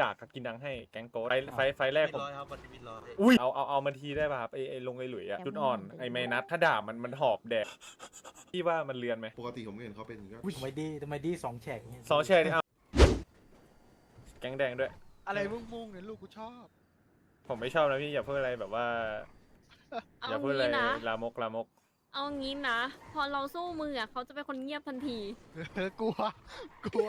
ด่ากับกินดังให้แก๊งโกดไฟไฟไฟแรกมิดผม ร้อยครับวันนี้มิดร้อยอุ้ยเอาเอาเอามาทีได้ป่ะครับไอไอลงไอหลุยอะจุดอ่อนไอเมนัทถ้าด่ามันมันหอบแดกพี่ว่ามันเลือนไหมปกติผมเห็นเขาเป็นอย่างนี้ก็ทำไมดีทำไมดีสองแฉกเนี่ยสองแชร์นี่เอาแก๊งแดงด้วย อะไรมุ่งมุ่งๆเนี่ยลูกกูชอบ ผมไม่ชอบนะพี่อย่าพูดอะไรแบบว่า เอาอย่าพูดอะไรงี้นะ ลามกลามก เอางี้นะ พอเราสู้มืออะเขาจะเป็นคนเงียบทันที กลัว กลัว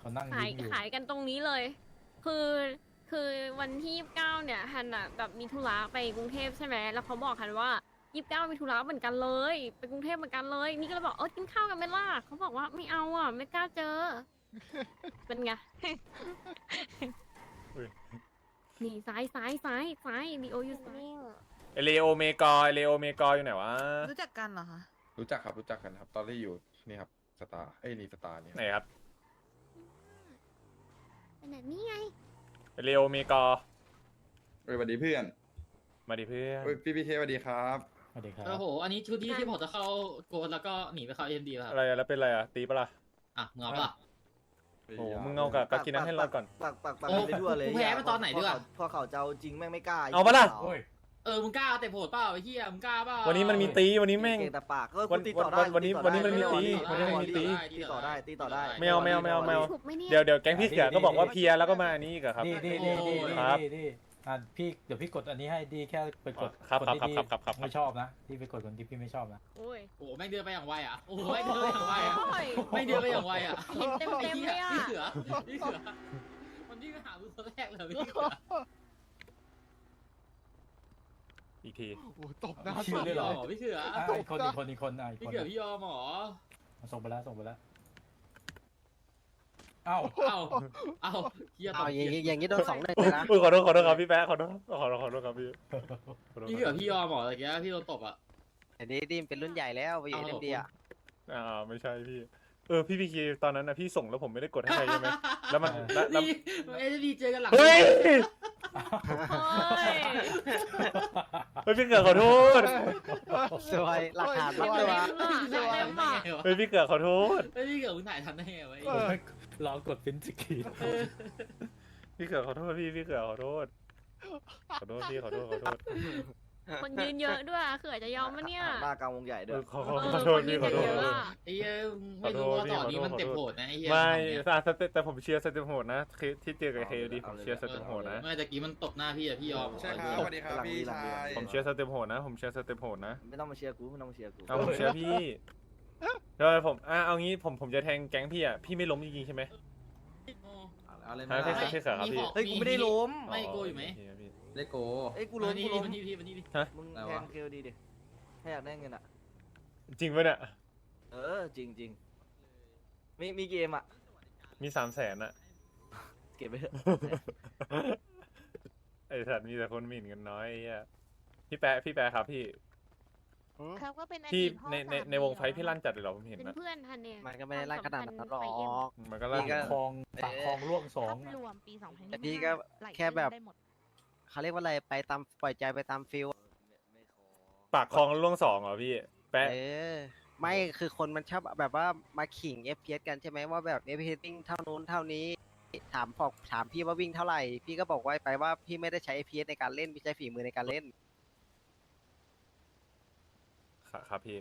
เขานั่งขายยิ้มอยู่ขายกันตรงนี้เลย คือคือวันที่ยี่สิบเก้าเนี่ยฮันอะแบบมีธุระไปกรุงเทพใช่ไหมแล้วเขาบอกฮันว่ายี่สิบเก้ามีธุระเหมือนกันเลย ไปกรุงเทพเหมือนกันเลย นี่ก็เลยบอกเออกินข้าวกันไหมล่ะเขาบอกว่าไม่เอาอะไม่กล้าเจอ เป็นไง อุ้ยนี่ซ้ายซ้ายซ้ายซ้ายดีโอยูซ้ายเอเลโอเมกอเอเลโอเมกออยู่ไหนวะ รู้จักกันเหรอคะรู้จักครับรู้จักกันครับ ตอนที่อยู่นี่ครับสตาร์เอ้ยนี่สตาร์นี่ไหนครับ เป็นแบบนี้ไงเอเลโอเมกอเอ้ยสวัสดีเพื่อนมาดิเพื่อนเอ้ยพี่พีเคสวัสดีครับ สวัสดีครับ โอ้โห อันนี้ชุดที่ที่ผมจะเข้าโกดแล้วก็หนีไปเข้าเอ็มดีแล้วคอะรับไรอะแล้วเป็นอะไรอะตีปะล่ะอะมึงเอาปะล่ะโอ้โหมึงเอากับกับกินดังให้เราก่อนปักปักปักโอ้ไปทั่วเลยกูแพ้ไปตอนไหนด้วย พอเขาจะเอาจริงแม่งไม่กล้าเอาปะล่ะ โอ้ย เออมึงกล้าเอาแต่โผดเปล่าไอ้เหี้ยมึงกล้าเปล่าวันนี้มันมีตีวันนี้แม่ง เก่งแต่ปากก็วันตีต่อได้วันนี้ตีต่อวันนี้มันมีได้ตีวันนี้มันมีตี ตีต่อได้ตีต่อได้ไม่เอาไม่เอาไม่เอาไม่เอา ถูกไหมเนี่ยเดี๋ยวเดี๋ยวแก๊งพี่เสือก็บอกว่าเพลียแล้วก็มาอันนี้อีกอะครับนี่นี่นี่นี่นี่ครับ นี่นี่อะพี่เดี๋ยวพี่กดอันนี้ให้ดีแค่ไปกดครับคนที่ครับดีครับครับครับ ไม่ชอบนะที่ไปกดคนที่พี่ไม่ชอบนะโอ้ยโอ้โหแม่งเดินไปอย่างไวอะโอ้โหแม่งเดินไปอย่างไวอะโอ้ย แม่งเดินไปอย่างไวอะเห็นเต็มเต็มๆเลยอะพี่เสือพี่เสือมันวิ่งไปหามึงคนแรกเลยพี่เสือ อีกที โอ้โหตบหน้าชื่อตบด้วยเหร อ พี่เสืออะอีกคนอีกคนอีกคนอะอีกพี่คนเสือพี่ยอมเหรอส่งไปแล้วส่งไปแล้วเอ้าเอ้าเอ้าเฮียตเอาบอย่างเหี้ยงี้อย่างงี้โดนสองหนึ่งเลยนะ อุ้ยขอโทษขอโทษครับพี่แป๊ะขอโทษขอโทษขอโทษครับพี่ขอโทษพี่คเสืรัอบพี่ยอมเหรอตะกี้พี่โดนตบอะอันนี้ดิมเป็นรุ่นใหญ่แล้วไปอยู่เอาเอ็เหรอมดีอะอ่าไม่ใช่พี่ เออพี่พีเคตอนนั้นนะพี่ส่งแล้วผมไม่ได้กดให้ใครใช่ไหมแล้วมันแล้วแล้ว นี่เอ็มดีเจอกันหลังเฮ้ย โอ้ย เฮ้ยพี่เกือขอโทษสวยหลักฐานมัดเต็ตัวมอะเต็มอะเฮ้ยพี่เกือขอโทษเฮ้ยพี่เกิดมึงถ่ายทันได้ไงวะไอ้เออลองกดฟินสกรีนเออพี่เกือขอโทษพี่พี่เกือขอโทษขอโทษพี่ขอโทษขอโทษ คนยืนเยอะด้วยอะเขื่อจะยอมมะเนี่ยหน้ากลางวงใหญ่เอด้วยอขอเอขออขอโทษคนยืพี่นขอโทษ เยอะอะไอ้เหี้ยไม่รู้ว่าต่อนนี้มันเต็มโหดนะไอ้เหี้ยไม่ทำเนี่ยแต่สเต็ปแต่ผมเชียร์สเต็ปโหดนะคือที่เจอกับเคดีผมเชียร์สเต็ปโหดนะไม่ตะกี้มันตบหน้าพี่อะพี่ยอมใช่ครับสวัสดีครับพี่ชายผมเชียร์สเต็ปโหดนะ ผมเชียร์สเต็ปโหดนะไม่ต้องมาเชียร์กูไม่ต้องมาเชียร์กูเอาผมเชียร์พี่เดี๋ยวผมอะเอางี้ผมผมจะแทงแก๊งพี่อะพี่ไม่ล้มจริงๆใช่ไหมเอาเลยฮะไม่พี่ได้พี่เสือครับพี่เฮ้ยกูไม่ได้ล้มไม่โกอยู่ไหมโอ เคครับพี่เลโกเอ้ยกูกูล้มนี่กูล้มมันนี่พี่มันนี่ดิมึงแทงเคลดีดิให้อยากได้เงินอะ จริงปะเนี่ย เออจริงจริงมีมีเกมอะ มีสามแสนอะเก็บไปเถอะไอสัตว์มีแต่คนหมิ่นกันน้อยไอ้เหี้ยพี่แปะพี่แปะครับพี่เขาก็เป็นอพี่ดีตพ่อในในสามีในวงไฟท์พี่ลั่นจัดเลยเหรอผมเห็นเป็นนะเพื่อนทันเนี่ยมันก็ไม่ได้ไล่ขนาดนั้นหรอก มันก็ลั่น นี่ก็ คลองปากคลองล่วงสองอะรวมปีสองพันแต่พี่ก็แค่แบบ เขาเรียกว่าอะไรไปตามปล่อยใจไปตามฟิลไม่ขอปากคลองล่วงสองเหรอพี่ แปะ เออ ไม่คือคนมันชอบแบบว่ามาขิง FPS กันใช่ไหมว่าแบบ FPS วิ่งเท่านู้นเท่านี้ ถามบอกถามพี่ว่าวิ่งเท่าไหร่ พี่ก็บอกว่าไปว่าพี่ไม่ได้ใช้ FPS ในการเล่นพี่ใช้ฝีมือในการเล่น ครับครับพี่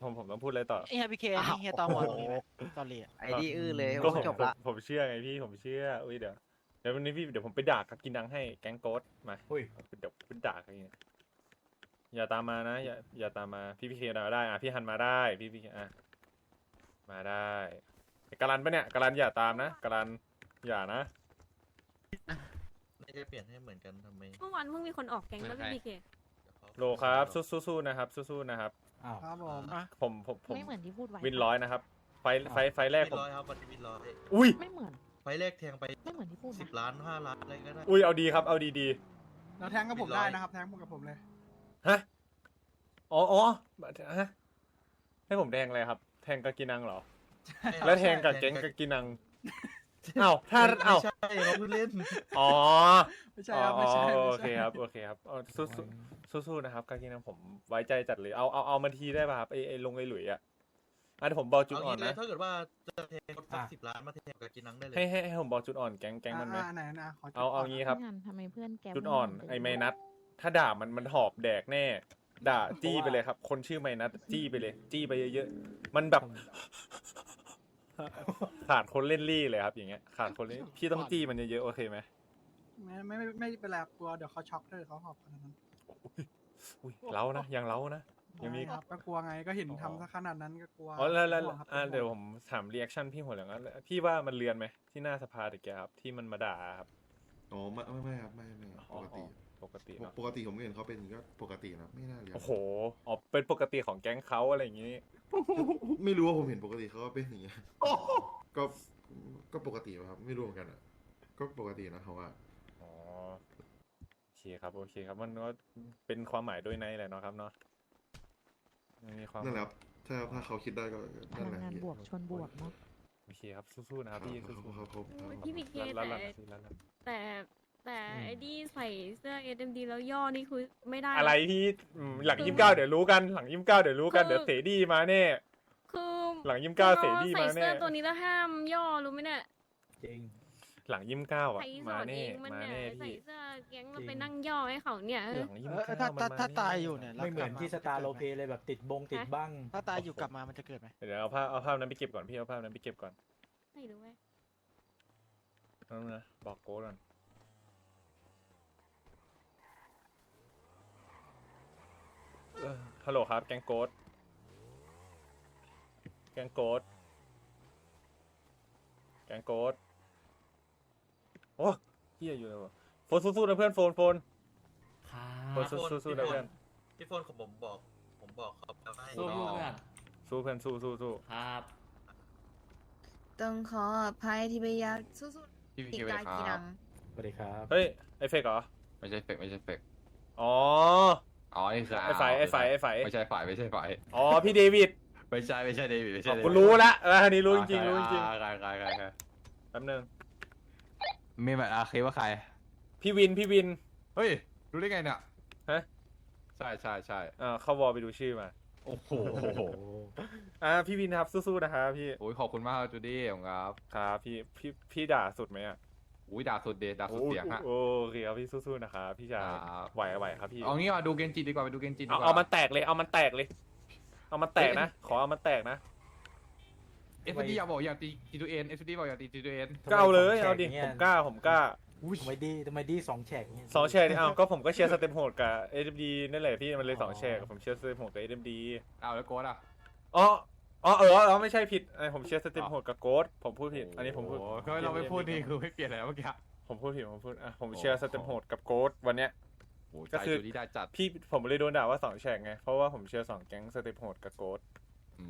ผมผมต้องพูดอะไรต่อ ไอ้เฮียพีเคเฮียตอมอตรงนี้ไหมตอนเรียไอ้นี่อื้อเลยก็ว่าผมจบละ ผมผมเชื่อไงพี่ผมเชื่อ อุ้ยเดี๋ยวเดี๋ยววันนี้พี่เดี๋ยวผมไปด่ากับกินดังให้แก๊งโกดมาอุ้ยเดี๋ยวไปด่ากันอย่างเงี้ยอย่าตามมานะ อย่าอย่าตามมาพี่พี่เคมาได้อะพี่ฮันมาได้พี่พี่อะมาได้ไอ้กาลันปะเนี่ยกาลันอย่าตามนะกาลันอย่านะไม่ได้เปลี่ยนให้เหมือนกันทำไมเมื่อวานเพิ่งมีคนออกแก๊งแล้วพี่พีเคโลครับสู้สู้ๆนะครับสู้ๆนะครับอ้าวครับผมผมผมผมไม่เหมือนที่พูดไว้วินร้อยนะครับไฟไฟไฟแรกมิดผมร้อยครับวันนี้มิดร้อยอุ้ยไม่เหมือน ไฟแรกแทงไปไม่เหมือนที่พูดสิบนะล้านห้าล้านอะไรก็ได้ อุ้ยเอาดีครับ เอาดีดีแล้วแทงกับผมได้นะครับ แทงผมกับผมเลย ๆฮะอ๋ออ๋อฮะให้ผมแทงอะไรครับ แทงกากินังเหรอ แล้วแทงกับแก๊งกากินังเอ้าถ้าเอ้าไม่ใช่เราเพิ่งเล่น อ๋อ ไม่ใช่ครับ ไม่ใช่อ๋อไม่โอใช่เคครับ โอเคครับเอาสู้สู้สู้ๆนะครับกากินังผมไว้ใจจัดเลย เอาเอาเอามาทีได้ป่ะครับไอไอลงไอหลุยอะ อะเดี๋ยวผมบอกจุดเอาอ่อนงี้เลยนะ ถ้าเกิดว่าจะเทรถสักอะสิบล้านมาเทกับกินนังได้เลย ให้ให้ให้ผมบอกจุดอ่อนแก๊งแก๊งมันไหม อ่าไหนนะขอจุดเอาเอาก่นงี้ครับไม่งั้นทำไมเพื่อนแกจุดอ่อนไอ้ไมนัทถ้าด่ามันมันหอบแดกแน่ ด่าจี้ไปเลยครับ คนชื่อไมนัทจี้ไปเลย จี้ไปเยอะๆมันแบบ ขาดคนเล่นรี่เลยครับ อย่างเงี้ยขาดคนเล่นพี่ต้องจี้มันเยอะๆโอเคไหมไม่ไม่ไม่ไม่เป็นไรกลัวเดี๋ยวเขาช็อกเตอร์เขาหอบขนาดนั้น อุ้ยเล้านะยังเล้านะ ยังมีไม่ครับก็กลัวไงก็เห็นทำซะขนาดนั้นก็กลัวอ๋อแล้วแล้วห่งครับอ่าป็นห่งเดี๋ยวผมถามรีแอคชั่นพี่หัวเหลืองอะพี่ว่ามันเลือนไหมที่หน้าสภาตะเกียครับที่มันมาด่าครับอ๋อไม่ไม่ไม่ครับไม่ไม่ปกติ ปกติเนอะปกติผมก็เห็นเขาเป็นอย่างนี้ก็ปกตินะไม่น่าเรียนโอ้โหอ๋อเป็นปกติของแก๊งเขาอะไรอย่างงี้ ไม่รู้ว่าผมเห็นปกติเขาก็เป็นอย่างเงี้ยก็ก็ปกติครับ ไม่รู้เหมือนกันอะก็ปกตินะเขาว่าอ๋อโอเคครับโอเคครับมันก็เป็นความหมายด้วยในแหละเนาะครับเนาะ มันมีความนั่นแหละครับถ้าถ้าเขาคิดได้ก็พนั่นลัแหงละงานบวกชนบวกเนาะโอเคครับสู้ๆนะครับพี่ครัสู้บครับครับโอ้ยพี่พีเคๆแล้วแล้วแต่แล้วแล้วแต่แต่ไอ้ดีใส่เสื้อ SMD แล้วย่อนี่คือไม่ได้อะไรพี่อืมหลังยี่สิบเก้าเดี๋ยวรู้กันหลังยี่สิบเก้าเดี๋ยวรู้กันคือ เดี๋ยวเสดีมาแน่คือหลังยี่สิบเก้าเสดีใส่มาเสื้แน่อตัวนี้แล้วห้ามย่อรู้ไหมเนี่ย จริง หลังยี่สิบเก้าอะใครสมาอนแน่เองมันมาเนี่ยแน่ใส่พี่เสื้อ แก๊งแล้วจริงไปนั่งย่อให้เขาเนี่ยหลังยี่สิบเออเก้าถ้าถ้าถ้าแตายอยู่เนี่ยไม่เหมือนที่สตาร์โลเพเลยแบบติดบงติดบ้างถ้าตายอยู่กลับมามันจะเกิดไหมเดี๋ยวเอาภาพเอาภาพนั้นไปเก็บก่อนพี่เอาภาพนั้นไปเก็บก่อนไม่รู้เว้ยนั่นนะบอกโก้ก่อนเอ่อฮัลโหลครับ แกงโกดแกงโกดแกงโกดโอ้เฮียอยู่เลยวะ โฟนสู้ๆนะเพื่อนโฟนโฟนโฟนสู้ๆนะเพื่อนพี่โฟนของผมบอก ผมบอกเขาไปว่าให้สู้เพื่อนสู้เพื่อนสู้สู้สู้ครับต้องขออภัยที่ไปยากสู้พี่ๆพีเคสวัสดีครับสวัสดีครับเฮ้ยไอเฟกเหรอไม่ใช่เฟกไม่ใช่เฟกอ๋ออ๋อนี่คือไอ้ไฝไอ้ไฝไอ้ไฝไม่ใช่ฝ่ายไม่ใช่ฝ่ายอ๋อพี่เดวิดไม่ใช่ไม่ใช่เดวิดไม่อ๋ใช่อเดวิดกูรู้ละเอออันนี้รู้จริงๆรู้จริงอ่าใครใครใครใครๆแป๊บนึงมีแบบอาเคว่าใคร พี่วินพี่วินเฮ้ย รู้ได้ไงเนี่ย ฮะใช่ใช่ใช่อ่าเข้าวอลไปดูชื่อมาโอ้โห อ่าพี่วินครับสู้ๆนะครับพี่โอ้ยขอบคุณมากครับจูดี้ผมครับ ครับพี่พี่พี่ด่าสุดไหมอะอุ้ยด่าสุดเดด่าสุดเสียงฮะ โอโอเคครับพี่สู้ๆนะครับพี่ชายอ่าไหวไหวครับพี่เอางี้มาดูเกนจิดีกว่าไปดูเกนจิดีเอากว่า เอามันแตกเลยเอามันแตกเลย เอามันแตกนะ ขอเอามันแตกนะ เอฟดีอยากบอกอยากตีจีทูเอ็นเอฟดีบอกอยากตีจีทูเอ็น ก็เอาเลยทำไมเอาดิสองแฉกเนี่ยผมกล้าผมกล้า ทำไมดีทำไมดีสองแฉกเนี่ยสองแชร์นี่อ้าวก็ผมก็เชียร์สเต็มโหดกับเอ็มดีนั่นแหละพี่มันเลยสองแชร์ผมเชียร์สเต็มโหดกับเอ็มดีเอาแล้วโกดอะอ๋ออ๋อเออเออไม่ใช่ผิดไอผมเชียร์สเต็มโหดกับโกดผมพูดผิด อันนี้ผมพูดโอ้โหก็เราไม่พูดนี่คือไม่เปลี่ยนอะไรเมื่อกี้ผมพูดผิดผมพูดอะผมเชียร์สเต็มโหดกับโกดวันเนี้ยโอ้โหก็ใจคือจูดี้ได้จัดพี่ผมเลยโดนด่าว่าสองแฉกไงเพราะว่าผมเชียร์สองแก๊งสเต็มโหดกับโกดอื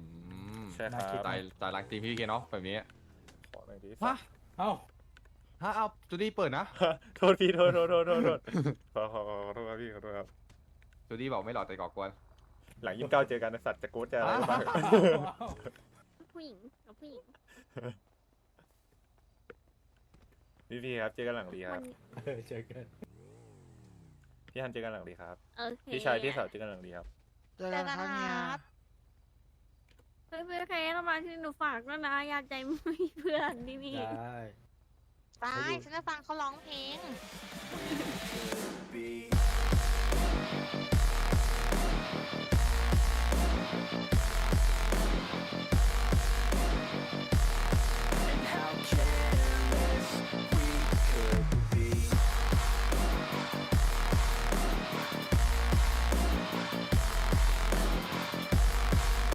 มใช่ครับใจใจรักจริงพี่เคเนาะแบบนี้ขอหน่อยดิฮะเอ้า ฮะเอาจูดี้เปิดนะโทษพี่โทษโทษโทษโทษโทษขอขอขอขอโทษครับพี่ขอโทษครับจูดี้บอกไม่หลอกแต่ก่อกวนหลังยี่สิบเก้าเจอกันไอ้สัตว์จะโกดจะอะไรบ้างผู้หญิงกับผู้หญิงพี่พี่ครับเจอกันหลังดีควัรับนเออเจอกันพี่ฮันเจอกันหลังดีครับโอเคพี่ชายพี่สาวเจอกันหลังดีครับเจอกันครับเนี่ยเพื่อนเพื่อนใครต้องมาที่หนูฝากแล้วยนะยาใจไม่มีเพื่อนที่นี่ได้ ตายฉันจะฟังเขาร้องเพลง be